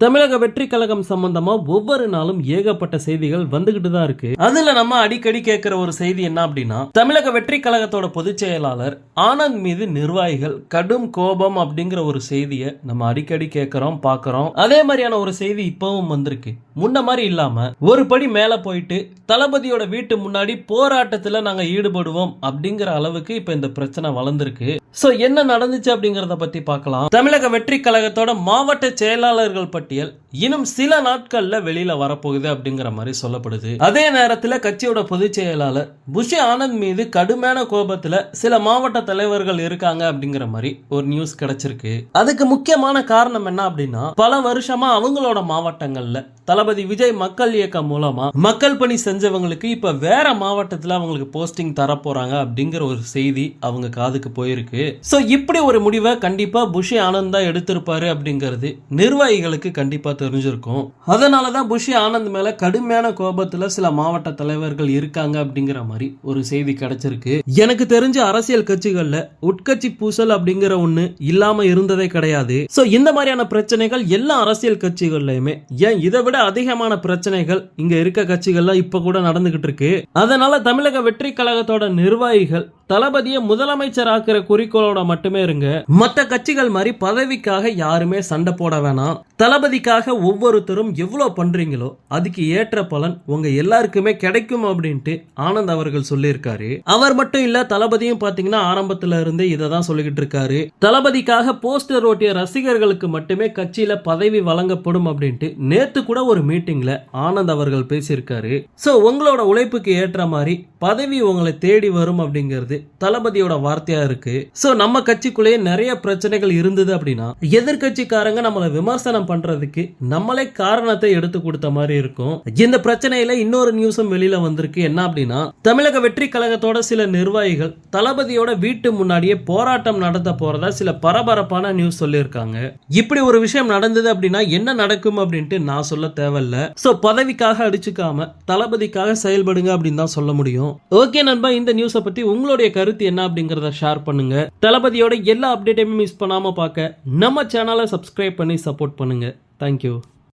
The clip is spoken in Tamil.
தமிழக வெற்றி கழகம் சம்பந்தமா ஒவ்வொரு நாளும் ஏகப்பட்ட செய்திகள் வந்துகிட்டு தான் இருக்கு. அதுல நம்ம அடிக்கடி கேட்கிற ஒரு செய்தி என்ன அப்படின்னா தமிழக வெற்றி கழகத்தோட பொதுச் செயலாளர் ஆனந்த் மீது நிர்வாகிகள் கடும் கோபம் அப்படிங்கிற ஒரு செய்தியை நம்ம அடிக்கடி கேட்கிறோம் பார்க்கறோம் அதே மாதிரியான ஒரு செய்தி இப்பவும் வந்திருக்கு. முன்ன மாதிரி இல்லாம ஒரு படி மேல போயிட்டு தளபதியோட வீட்டு முன்னாடி போராட்டத்துல நாங்க ஈடுபடுவோம் அப்படிங்கிற அளவுக்கு இப்ப இந்த பிரச்சனை வளர்ந்துருக்கு. சோ என்ன நடந்துச்சு அப்படிங்கறத பத்தி பார்க்கலாம் தமிழக வெற்றி கழகத்தோட மாவட்ட செயலாளர்கள் பற்றி பட்டியல் இன்னும் சில நாட்கள்ல வெளியில வரப்போகுது அப்படிங்கிற மாதிரி சொல்லப்படுது. அதே நேரத்துல கட்சியோட பொதுச் செயலாளர் புஷி ஆனந்த் மீது கடுமையான கோபத்துல சில மாவட்ட தலைவர்கள் இருக்காங்க அப்படிங்கிற மாதிரி ஒரு நியூஸ் கிடைச்சிருக்கு. அதுக்கு முக்கியமான காரணம் என்ன அப்படின்னா பல வருஷமா அவங்களோட மாவட்டங்கள்ல தளபதி விஜய் மக்கள் இயக்கம் மூலமா மக்கள் பணி செஞ்சவங்களுக்கு இப்ப வேற மாவட்டத்துல அவங்களுக்கு போஸ்டிங் தர போறாங்க அப்படிங்கிற ஒரு செய்தி அவங்க காதுக்கு போயிருக்கு. சோ இப்படி ஒரு முடிவை கண்டிப்பா புஷி ஆனந்த் தான் எடுத்திருப்பாரு அப்படிங்கிறது நிர்வாகிகளுக்கு கண்டிப்பா தெரிஞ்சிருக்கும். அதனாலதான் புஷி ஆனந்த் மேல கடுமையான கோபத்துல சில மாவட்ட தலைவர்கள் இருக்காங்க அப்படிங்கிற மாதிரி ஒரு செய்தி கிடைச்சிருக்கு. எனக்கு தெரிஞ்ச அரசியல் கட்சிகள்ல உட்கட்சி பூசல் அப்படிங்கிற ஒண்ணு இல்லாம இருந்ததே கிடையாது. சோ இந்த மாதிரியான பிரச்சனைகள் எல்லா அரசியல் கட்சிகள்லயுமே ஏன் இதை விட அதிகமான பிரச்சனைகள் இங்க இருக்க கட்சிகள்லாம் இப்ப கூட நடந்துகிட்டு இருக்கு. அதனால தமிழக வெற்றி கழகத்தோட நிர்வாகிகள் தளபதியை முதலமைச்சர் ஆக்குற குறிக்கோளோட மட்டுமே இருங்க. மத்த கட்சிகள் மாதிரி பதவிக்காக யாருமே சண்டை போட வேணாம். தளபதிக்காக ஒவ்வொருத்தரும் எவ்வளோ பண்றீங்களோ அதுக்கு ஏற்ற பலன் உங்க எல்லாருக்குமே கிடைக்கும் அப்படின்ட்டு ஆனந்த் அவர்கள் சொல்லியிருக்காரு. அவர் மட்டும் இல்ல தளபதியும் பாத்தீங்கன்னா ஆரம்பத்துல இருந்தே இதை தான் சொல்லிக்கிட்டு இருக்காரு. தளபதிக்காக போஸ்டர் ஓட்டிய ரசிகர்களுக்கு மட்டுமே கட்சியில பதவி வழங்கப்படும் அப்படின்ட்டு நேத்து கூட ஒரு மீட்டிங்ல ஆனந்த் அவர்கள் பேசியிருக்காரு. சோ உங்களோட உழைப்புக்கு ஏற்ற மாதிரி பதவி உங்களை தேடி வரும் அப்படிங்கிறது தளபதியோட வார்த்தையா இருக்கு. சோ நம்ம கட்சிக்குள்ளேயே நிறைய பிரச்சனைகள் இருந்தது அப்படின்னா எதிர்கட்சிக்காரங்க நம்மளை விமர்சனம் பண்றதுக்கு நம்மளே காரணத்தை எடுத்து கொடுத்த மாதிரி இருக்கும். இந்த பிரச்சனையில இன்னொரு நியூஸும் வெளியில வந்திருக்கு. என்ன அப்படின்னா தமிழக வெற்றி கழகத்தோட சில நிர்வாகிகள் தளபதியோட வீட்டு முன்னாடியே போராட்டம் நடத்த போறதா சில பரபரப்பான நியூஸ் சொல்லியிருக்காங்க. இப்படி ஒரு விஷயம் நடந்தது அப்படின்னா என்ன நடக்கும் அப்படின்ட்டு நான் சொல்ல தேவையில்ல. சோ பதவிக்காக அடிச்சுக்காம தளபதிக்காக செயல்படுங்க அப்படின்னு தான் சொல்ல முடியும். ஓகே நண்பா இந்த நியூஸை பத்தி உங்களுடைய கருத்து என்ன அப்படிங்கறத ஷேர் பண்ணுங்க. தளபதியோட எல்லா அப்டேட்டையுமே மிஸ் பண்ணாம பார்க்க நம்ம சேனலை சப்ஸ்கிரைப் பண்ணி சப்போர்ட் பண்ணுங்க. தேங்க்யூ